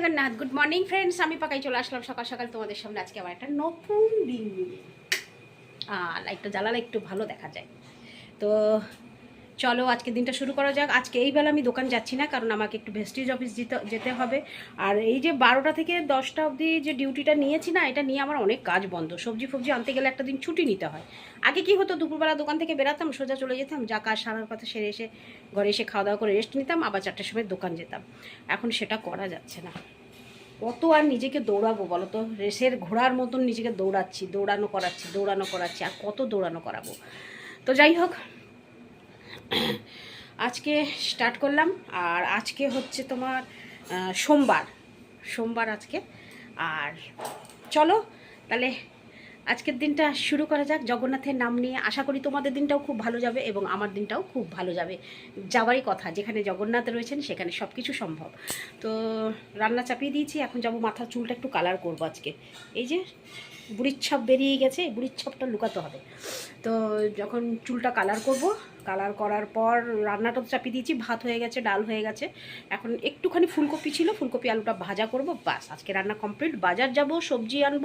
Jagannath good morning friends আমি পাকাই চলে আসলাম সকাল সকাল তোমাদের সামনে। আজকে আমার একটা নতুন দিন নিয়ে। লাইটটা জ্বালালে একটু ভালো দেখা যায়। তো চলো আজকে দিনটা শুরু করা যাক। আজকে এই বেলা আমি দোকান যাচ্ছি না, কারণ আমাকে একটু ভেস্টিজ অফিস যেতে যেতে হবে। আর এই যে বারোটা থেকে দশটা অবধি যে ডিউটিটা নিয়েছি না, এটা নিয়ে আমার অনেক কাজ বন্ধ। সবজি ফবজি আনতে গেলে একটা দিন ছুটি নিতে হয়। আগে কি হতো, দুপুরবেলা দোকান থেকে বেরাতাম, সোজা চলে যেতাম, যা কাজ সারার কথা সেরে এসে ঘরে এসে খাওয়া দাওয়া করে রেস্ট নিতাম, আবার চারটের সময় দোকান যেতাম। এখন সেটা করা যাচ্ছে না। কত আর নিজেকে দৌড়াবো বলো তো রেসের ঘোড়ার মতন নিজেকে দৌড়াচ্ছি, দৌড়ানো করাচ্ছি দৌড়ানো করাচ্ছি, আর কত দৌড়ানো করাবো। তো যাই হোক আজকে স্টার্ট করলাম, আর আজকে হচ্ছে তোমার সোমবার সোমবার আজকে। আর চলো, তাহলে আজকের দিনটা শুরু করা যাক। জগন্নাথের নাম নিয়ে আশা করি তোমাদের দিনটাও খুব ভালো যাবে এবং আমার দিনটাও খুব ভালো যাবে। যাওয়ারই কথা, যেখানে জগন্নাথ রয়েছেন সেখানে সব কিছু সম্ভব। তো রান্না চাপিয়ে দিয়েছি, এখন যাব মাথার চুলটা একটু কালার করব আজকে। এই যে বুড়ির ছাপ বেরিয়ে গেছে, বুড়ির ছাপটা লুকাতে হবে। তো যখন চুলটা কালার করব কালার করার পর রান্নাটা তো চাপিয়ে দিয়েছি, ভাত হয়ে গেছে, ডাল হয়ে গেছে। এখন একটুখানি ফুলকপি ছিল, ফুলকপি আলুটা ভাজা করব বাস আজকে রান্না কমপ্লিট বাজার যাব, সবজি আনব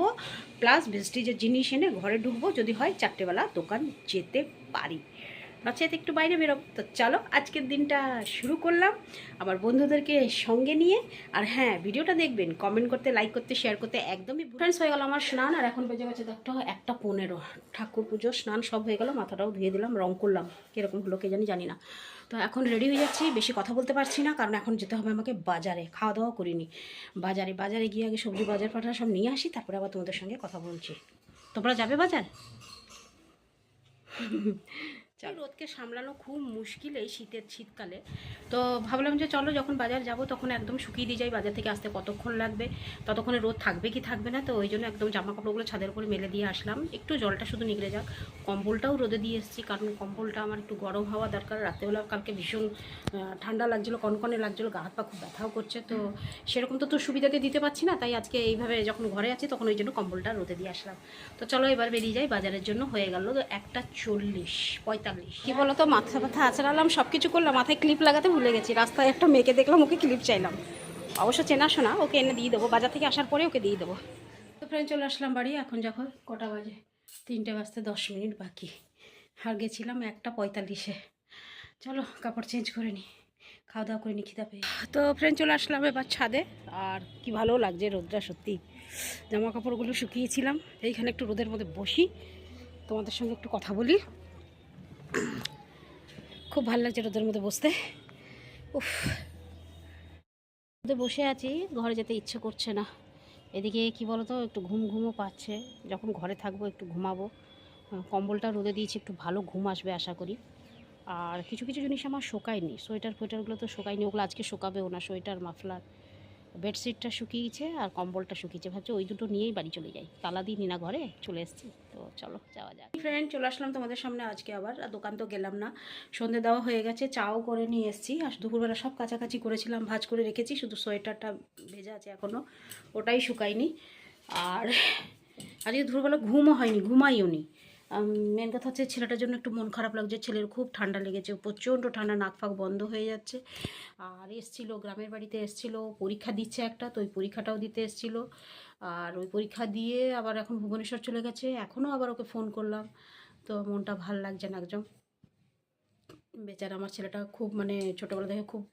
প্লাস ভেস্টিজের জিনিস এনে ঘরে ঢুকবো, যদি হয় চারটেবেলা দোকান যেতে পারি। নচেত একটু বাইরে বেরোব তো চলো, আজকের দিনটা শুরু করলাম। আমার বন্ধুদেরকে সঙ্গে নিয়ে, আর হ্যাঁ ভিডিওটা দেখবেন। কমেন্ট করতে লাইক করতে শেয়ার করতে একদমই ফ্রেন্ডস হয়ে গেল আমার স্নান, আর এখন বেজে গেছে দেখতে একটা পনেরো। ঠাকুর পুজো, স্নান সব হয়ে গেল, মাথাটাও ধুয়ে দিলাম, রং করলাম। কীরকম হলো কে জানি জানি না। তো এখন রেডি হয়ে যাচ্ছি, বেশি কথা বলতে পারছি না, কারণ এখন যেতে হবে আমাকে বাজারে খাওয়া দাওয়া করিনি। বাজারে বাজারে গিয়ে আগে সবজি, বাজার পাঠার সব নিয়ে আসি, তারপরে আবার তোমাদের সঙ্গে কথা বলছি। তোমরা যাবে বাজার? রোদকে সামলানো খুব মুশকিল এই শীতের শীতকালে। তো ভাবলাম যে চলো যখন বাজার যাব তখন একদম শুকিয়ে দিয়ে যাই বাজার থেকে আসতে কতক্ষণ লাগবে? ততক্ষণে রোদ থাকবে কি থাকবে না? তো ওই জন্য একদম জামা কাপড়গুলো ছাদের উপরে মেলে দিয়ে আসলাম। একটু জলটা শুধু নিগড়ে যাক। কম্বলটাও রোদে দিয়ে এসেছি কারণ কম্বলটা আমার একটু গরম হওয়া দরকার। রাত্রেবেলা কালকে ভীষণ ঠান্ডা লাগছিল কনকনে লাগছিল গা হাত পা খুব ব্যথাও করছে। তো সেরকম তো তো সুবিধাতে দিতে পারছি না তাই আজকে এইভাবে যখন ঘরে আছি তখন ওই জন্য কম্বলটা রোদে দিয়ে আসলাম। তো চলো এবার বেরিয়ে যাই বাজারের জন্য হয়ে গেল তো একটা চল্লিশ পঁয়তাল্লিশ কি বলো তো মাথা ব্যথা আছড়ালাম সব কিছু করলাম, মাথায় ক্লিপ লাগাতে ভুলে গেছি। রাস্তায় একটা মেয়েকে দেখলাম, ওকে ক্লিপ চাইলাম। অবশ্য চেনা শোনা, ওকে এনে দিয়ে দেবো, বাজার থেকে আসার পরে ওকে দিয়ে দেবো। তো ফ্রেন্ড চলে আসলাম বাড়ি, এখন যখন কটা বাজে, তিনটে বাজতে দশ মিনিট বাকি। আর গেছিলাম একটা পঁয়তাল্লিশে। চলো, কাপড় চেঞ্জ করে নিই খাওয়া দাওয়া করে নি, খিদা পেয়ে। তো ফ্রেন্ড চলে আসলাম এবার ছাদে, আর কি ভালো লাগছে রোদটা সত্যি। জামা কাপড়গুলো শুকিয়েছিলাম, এইখানে একটু রোদের মধ্যে বসি, তোমাদের সঙ্গে একটু কথা বলি। খুব ভালো লাগছে রোদের মধ্যে বসতে। উফ। বসে আছি, ঘরে যেতে ইচ্ছে করছে না। এদিকে কি বলতো, একটু ঘুম ঘুমও পাচ্ছে। যখন ঘরে থাকব, একটু ঘুমাবো। কম্বলটা রোদে দিয়েছি, একটু ভালো ঘুম আসবে আশা করি। আর কিছু কিছু জিনিস আমার শোকায়নি। সোয়েটার, ফোয়েটারগুলো তো শোকায়নি, ওগুলো আজকে শোকাবেও না, সোয়েটার, মাফলার। বেডশিটটা শুকিয়েছে আর কম্বলটা শুকিয়েছে। ভাবছি ওই দুটো নিয়েই বাড়ি চলে যাই। তালা দিই না ঘরে চলে এসেছি। তো চলো, যাওয়া যাক। ফ্রেন্ড চলে আসলাম তোমাদের সামনে আজকে আবার। আর দোকান তো গেলাম না। সন্ধে দেওয়া হয়ে গেছে, চাও করে নিয়ে এসেছি। আর দুপুরবেলা সব কাছাকাছি করেছিলাম, ভাজ করে রেখেছি। শুধু সোয়েটারটা ভেজা আছে এখনও ওটাই শুকায়নি। আর আজকে দুপুরবেলা ঘুমও হয়নি ঘুমাইও নি মেন কথা হচ্ছে ছেলেটার জন্য একটু মন খারাপ লাগছে, ছেলের খুব ঠান্ডা লেগেছে, প্রচণ্ড ঠান্ডা, নাক ফাক বন্ধ হয়ে যাচ্ছে। আর এসছিল, গ্রামের বাড়িতে এসছিল, পরীক্ষা দিচ্ছে একটা, তো ওই পরীক্ষাটাও দিতে এসছিল। আর ওই পরীক্ষা দিয়ে আবার এখন ভুবনেশ্বর চলে গেছে, এখনও আবার ওকে ফোন করলাম। তো মনটা ভালো লাগছে না একদম। বেচারা আমার ছেলেটা খুব মানে ছোটোবেলা থেকে খুব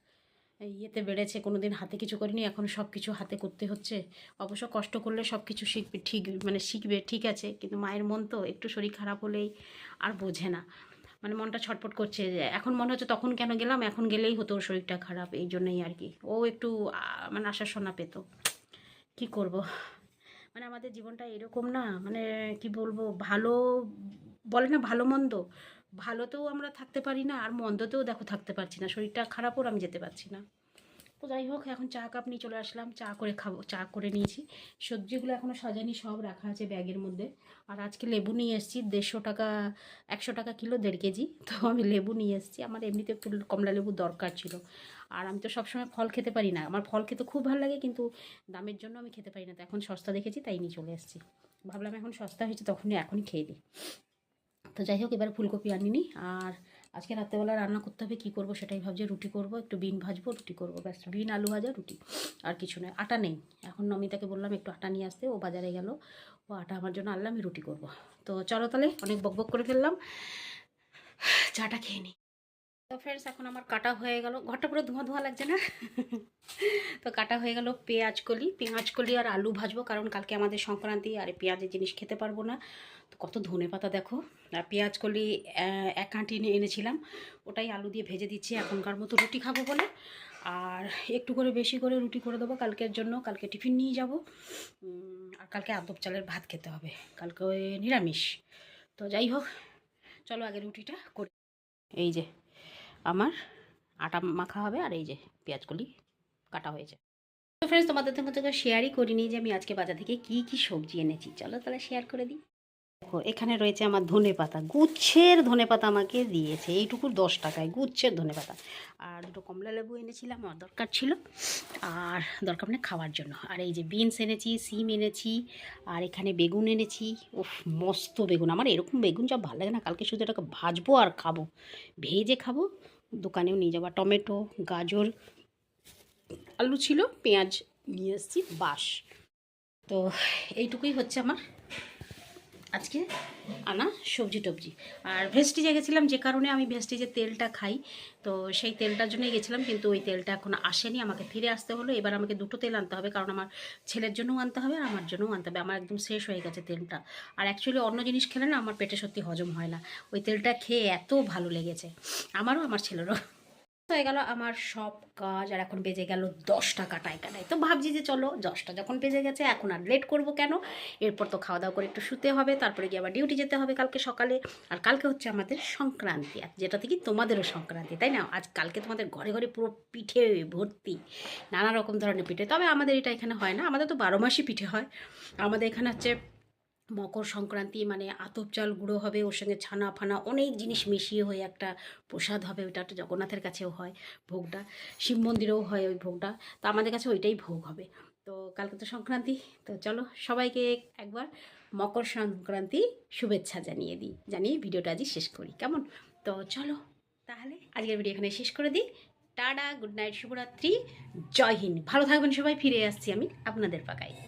ইয়েতে বেড়েছে কোনো দিন হাতে কিছু করিনি, এখন সব কিছু হাতে করতে হচ্ছে। অবশ্য কষ্ট করলে সব কিছু শিখবে, ঠিক মানে শিখবে, ঠিক আছে, কিন্তু মায়ের মন তো একটু শরীর খারাপ হলেই আর বোঝে না। মানে মনটা ছটপট করছে, এখন মনে হচ্ছে তখন কেন গেলাম, এখন গেলেই হতো শরীরটা খারাপ, এই জন্যই আর কি। ও একটু মানে আশা শোনা পেতো। কি করব? মানে আমাদের জীবনটা এরকম না মানে কি বলব, ভালো, বলে না ভালো মন্দ, ভালোতেও আমরা থাকতে পারি না, আর মন্দতেও দেখো থাকতে পারছি না, শরীরটা খারাপও আমি যেতে পারছি না। তো যাই হোক, এখন চা কাপ নিয়ে চলে আসলাম। চা করে খাব, চা করে নিয়েছি। সবজিগুলো এখনও সাজানি, সব রাখা আছে ব্যাগের মধ্যে। আর আজকে লেবু নিয়ে এসেছি, দেড়শো টাকা, একশো টাকা কিলো, দেড় কেজি। তো আমি লেবু নিয়ে এসেছি। আমার এমনিতে একটু কমলা লেবু দরকার ছিল। আর আমি তো সবসময় ফল খেতে পারি না। আমার ফল খেতে খুব ভালো লাগে, কিন্তু দামের জন্য আমি খেতে পারি না। তো এখন সস্তা দেখেছি, তাই নিয়ে চলে এসেছি। ভাবলাম এখন সস্তা হয়েছে, তখনই এখনই খেয়ে দিই তো যাই হোক, এবার ফুলকপি আনিনি। আর আজকে রাত্রেবেলা রান্না করতে হবে, কী করব সেটাই ভাবছি, রুটি করব, একটু বিন ভাজবো, রুটি করব, ব্যাস। বিন, আলু ভাজা, রুটি, আর কিছু নয়। আটা নেই। এখন নমিতাকে বললাম একটু আটা নিয়ে আসতে, ও বাজারে গেল। ও আটা আমার জন্য আনলাম আমি রুটি করব। তো চলো তাহলে, অনেক বক বক করে ফেললাম। চাটা খেয়ে নিই তো ফ্রেন্ডস এখন আমার কাটা হয়ে গেল। ঘরটা পুরো ধোঁয়া ধোঁয়া লাগছে না? তো কাটা হয়ে গেল পেঁয়াজ কলি। পেঁয়াজ কলি আর আলু ভাজবো, কারণ কালকে আমাদের সংক্রান্তি আর পেঁয়াজের জিনিস খেতে পারব না। তো কত ধনে পাতা দেখো। আর পেঁয়াজ কলি এক কাঁটি এনেছিলাম। ওটাই আলু দিয়ে ভেজে দিচ্ছি এখনকার মতো রুটি খাব বলে। আর একটু করে বেশি করে রুটি করে দেবো কালকের জন্য। কালকে টিফিন নিয়ে যাব। আর কালকে আদব চালের ভাত খেতে হবে। কালকে নিরামিষ। তো যাই হোক, চলো আগে রুটিটা করি। এই যে আমার আটা মাখা হবে আর এই যে পেঁয়াজগুলি কাটা হয়েছে। তো ফ্রেন্ডস তোমাদের সঙ্গে শেয়ারই করিনি যে আমি আজকে বাজার থেকে কি কি সবজি এনেছি। চলো তাহলে শেয়ার করে দিই। এখানে রয়েছে আমার ধনে পাতা। গুচ্ছের ধনে পাতা আমাকে দিয়েছে। এইটুকু দশ টাকায়, গুচ্ছের ধনে পাতা। আর দুটো কমলা লেবু এনেছিলাম, আমার দরকার ছিল। আর দরকার মানে খাওয়ার জন্য। আর এই যে বিনস এনেছি, সিম এনেছি, আর এখানে বেগুন এনেছি। উফ, মস্ত বেগুন। আমার এরকম বেগুন সব ভালো লাগে না, কালকে শুধু এটাকে ভাজবো আর খাব। ভেজে খাব, দোকানেও নিয়ে যাব। টমেটো, গাজর, আলু ছিল, পেঁয়াজ নিয়ে এসেছি বাস তো এইটুকুই হচ্ছে আমার আজকে? আনা সবজি টবজি। আর ভেস্টিজে গেছিলাম যে কারণে আমি ভেস্টিজের তেলটা খাই। তো সেই তেলটার জন্যই গেছিলাম, কিন্তু ওই তেলটা এখন আসেনি। আমাকে ফিরে আসতে হলো। এবার আমাকে দুটো তেল আনতে হবে, কারণ আমার ছেলের জন্যও আনতে হবে আর আমার জন্যও আনতে হবে। আমার একদম শেষ হয়ে গেছে তেলটা। আর অ্যাকচুয়ালি অন্য জিনিস খেলে না, আমার পেটে সত্যি হজম হয় না। ওই তেলটা খেয়ে এত ভালো লেগেছে। আমারও, আমার ছেলেরও। হয়ে গেল আমার সব কাজ, আর এখন বেজে গেল দশটা কাটায় কাটায়। তো ভাবছি যে চলো দশটা যখন বেজে গেছে, এখন আর লেট করব কেন? এরপর তো খাওয়া দাওয়া করে একটু শুতে হবে, তারপরে গিয়ে আবার ডিউটি যেতে হবে কালকে সকালে। আর কালকে হচ্ছে আমাদের সংক্রান্তি, আর যেটা থেকে তোমাদেরও সংক্রান্তি, তাই না? আজ কালকে তোমাদের ঘরে ঘরে পুরো পিঠে ভর্তি, নানা রকম ধরনের পিঠে। তবে আমাদের এটা এখানে হয় না, আমাদের তো বারো মাসই পিঠে হয়। আমাদের এখানে হচ্ছে মকর সংক্রান্তি মানে আতপ চাল গুঁড়ো হবে, ওর সঙ্গে ছানা ফানা অনেক জিনিস মিশিয়ে হয়ে একটা প্রসাদ হবে, ওইটা একটা জগন্নাথের কাছেও হয় ভোগটা, শিব মন্দিরেও হয় ওই ভোগটা, তো আমাদের কাছে ওইটাই ভোগ হবে। তো কালকে তো সংক্রান্তি, তো চলো সবাইকে একবার মকর সংক্রান্তি শুভেচ্ছা জানিয়ে দিই, জানিয়ে ভিডিওটা আজই শেষ করি, কেমন? তো চলো তাহলে আজকের ভিডিও এখানে শেষ করে দিই, টাটা, গুড নাইট, শুভরাত্রি, জয় হিন্দ, ভালো থাকবেন সবাই, ফিরে আসছি আমি আপনাদের পাকায়।